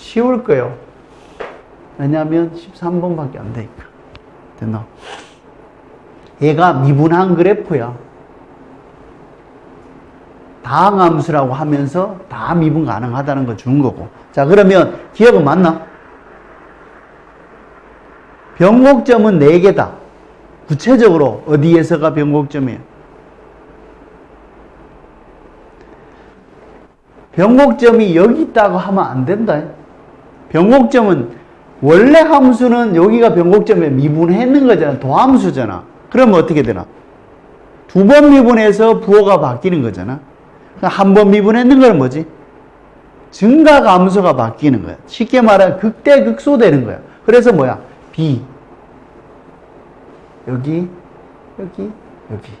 쉬울 거요. 왜냐하면 13번밖에 안 되니까. 됐나? 얘가 미분한 그래프야. 다항함수라고 하면서 다 미분 가능하다는 거 주는 거고. 자, 그러면 기억은 맞나? 변곡점은 4개다. 구체적으로 어디에서가 변곡점이에요? 변곡점이 여기 있다고 하면 안 된다. 변곡점은 원래 함수는 여기가 변곡점에 미분했는 거잖아. 도함수잖아. 그러면 어떻게 되나? 두 번 미분해서 부호가 바뀌는 거잖아. 한 번 미분했는 건 뭐지? 증가 감소가 바뀌는 거야. 쉽게 말하면 극대 극소 되는 거야. 그래서 뭐야? B 여기 여기 여기.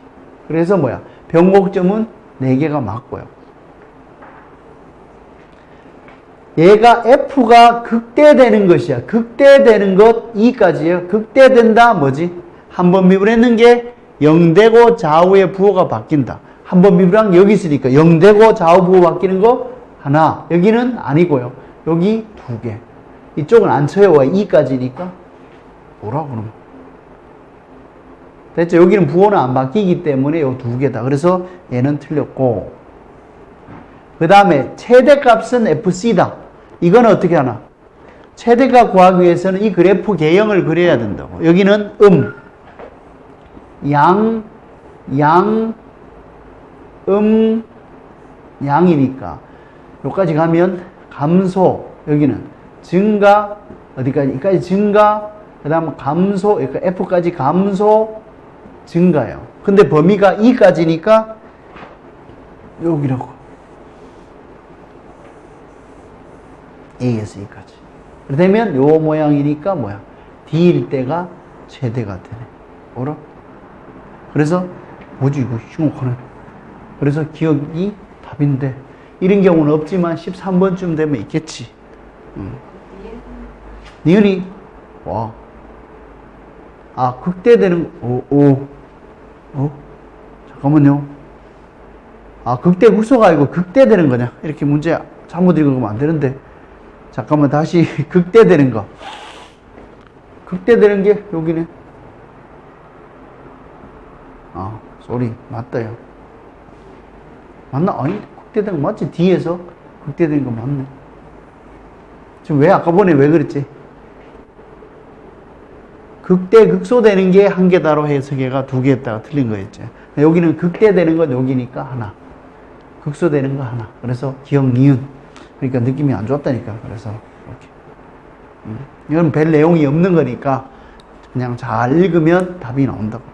그래서 뭐야? 변곡점은 4개가 맞고요. 얘가 F가 극대되는 것이야. 극대되는 것 2까지예요. 극대된다 뭐지? 한 번 미분했는 게 0되고 좌우의 부호가 바뀐다. 한 번 미분한 게 여기 있으니까 0되고 좌우 부호 바뀌는 거 하나. 여기는 아니고요. 여기 두 개. 이쪽은 안 쳐요. 2까지니까. 뭐라 그러면? 됐죠? 여기는 부호는 안 바뀌기 때문에 요두 개다. 그래서 얘는 틀렸고. 그 다음에 최대값은 FC다. 이건 어떻게 하나? 최대값 구하기 위해서는 이 그래프 개형을 그려야 된다고. 여기는 음, 양, 양, 음, 양이니까. 여기까지 가면 감소, 여기는 증가, 어디까지? 여기까지 증가, 그 다음 감소, 그러니까 F까지 감소, 증가요. 근데 범위가 2까지니까 여기라고. A에서 2까지. 그러면 요 모양이니까 뭐야? D일 때가 최대가 되네. 알아? 그래서 뭐지 이거 흉하네. 그래서 기억이 답인데 이런 경우는 없지만 13번쯤 되면 있겠지. 음. 니은이 와. 아 극대되는 오, 오. 어? 잠깐만요. 아 극대 국소가 아니고 극대되는 거냐? 이렇게 문제 잘못 읽으면 안 되는데. 잠깐만 다시 극대되는 거. 극대되는 게 여기네. 아, 소리 맞다요. 맞나? 아니, 극대되는 거 맞지? 뒤에서 극대되는 거 맞네. 지금 왜 아까 보네 왜 그랬지? 극대 극소되는 게 한 개다로 해석해가 두 개였다가 틀린 거였지. 여기는 극대되는 건 여기니까 하나. 극소되는 거 하나. 그래서 기억 니은. 그러니까 느낌이 안 좋았다니까. 그래서 이렇게. 음. 이건 별 내용이 없는 거니까 그냥 잘 읽으면 답이 나온다고.